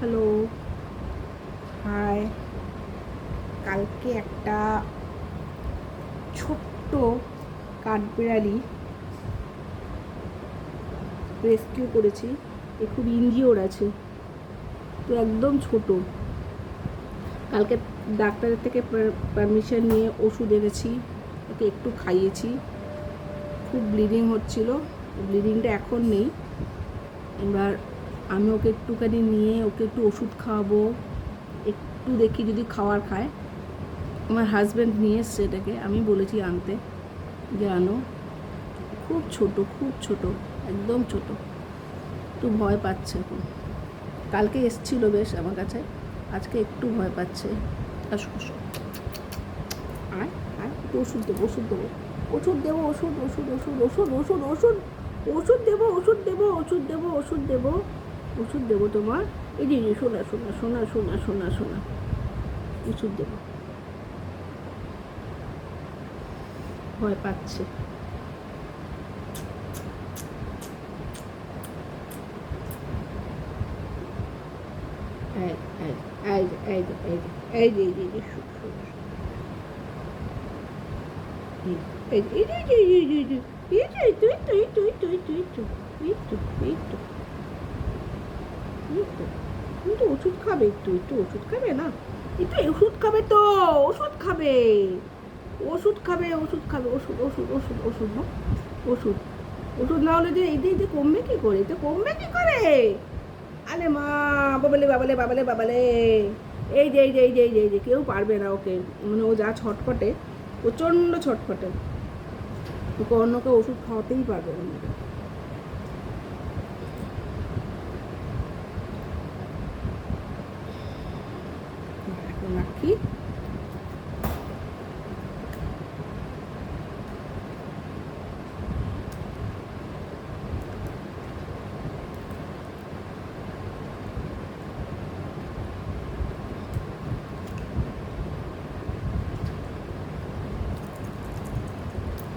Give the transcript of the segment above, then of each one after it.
Hello hi কালকে একটা ছোট্ট কাঠবিড়ালি রেস্কিউ করেছি। এ খুব ইনজিওর আছে। তো একদম ছোট। কালকে ডাক্তারের থেকে পারমিশন নিয়ে ওষুধ এনেছি। ওকে একটু খাইয়েছি। খুব ব্লিডিং হচ্ছিল। ব্লিডিংটা এখন নেই। এবার আমি ওকে একটুখানি নিয়ে ওকে একটু ওষুধ খাওয়াবো, একটু দেখি যদি খাওয়ার খায়। আমার হাজব্যান্ড নিয়ে এসছে এটাকে, আমি বলেছি আনতে। যে আনো। খুব ছোট খুব ছোট, একদম ছোট। একটু ভয় পাচ্ছে এখন। কালকে এসছিল বেশ আমার কাছে, আজকে একটু ভয় পাচ্ছে। আসো আসো আয় আয়, একটু ওষুধ দেবো ওষুধ দেবো। ওষুধ দেবো ওষুধ ওষুধ ওষুধ ওষুধ ওষুধ ওষুধ ওষুধ দেবো ওষুধ দেবো ওষুধ দেবো ওষুধ দেবো। ওষুধ দেবো তোমার এই এই যে, শোনা শোনা শোনা শোনা শোনা শোনা ওষুধ দেবো ভয় পাচ্ছে এই এই এই যে, এই যে, এই যে, এই যে, খাবে একটু একটু ওষুধ খাবে, না? একটু ওষুধ খাবে তো, ওষুধ খাবে। ওষুধ খাবে ওষুধ খাবে, ওষুধ ওষুধ ওষুধ ওষুধ ওষুধ। ওষুধ না হলে যে এতে এতে কমবে কি করে? এতে কমবে কি করে? আরে মা, বাবালে বাবালে বাবালে বাবালে। এই যে এই যে এই যে এই যে এই যে, কেউ পারবে না ওকে। মানে ও যা ছটফটে, প্রচণ্ড ছটফটে। ওকে অন্যকে ওষুধ খাওয়াতেই পারবে না এখন রাখি।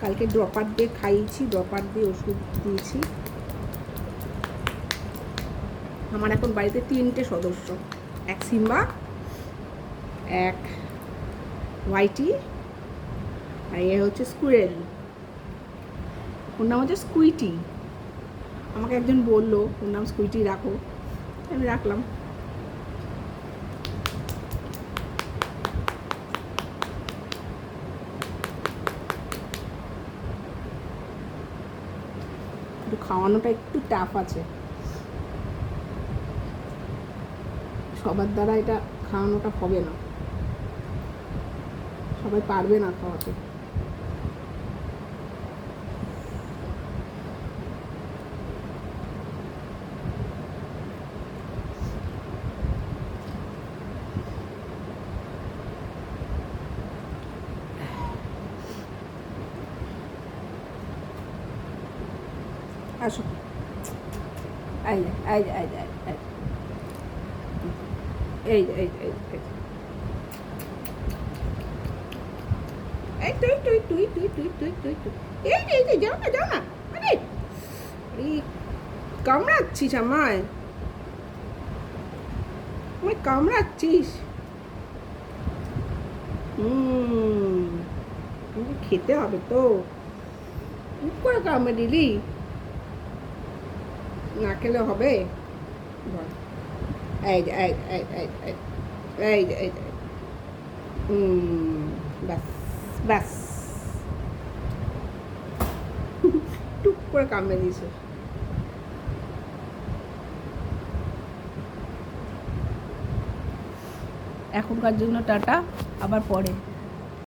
কালকে ড্রপার দিয়ে খাইয়েছি ড্রপার দিয়ে ওষুধ দিয়েছি। আমার এখন বাড়িতে তিনটে সদস্য, এক সিম্বা এক হোয়াইটি আর এ হচ্ছে স্কুরেল ওর নাম হচ্ছে স্কুইটি আমাকে একজন বলল, ওর নাম স্কুইটি রাখো। আমি রাখলাম। একটু খাওয়ানোটা একটু টাফ আছে। সবার দ্বারা এটা খাওয়ানোটা হবে না। সবাই পারবে না খাওয়াতে। আসো। এই এই এই এই এই এই এই এই তুই তুই তুই তুই তুই তুই তুই তুই। এই এই যে যাও না যাও না আরে কামড়াচ্ছিস আমায়। কামড়াচ্ছিস। হুম খেতে হবে তো। করে কামড়ে দিলি? না খেলে হবে? এই এই এই এই এই এই। হুম, ব্যাস। ব্যাস। টুক করে কামড়ে দিয়েছে। এখনকার জন্য টাটা আবার পরে।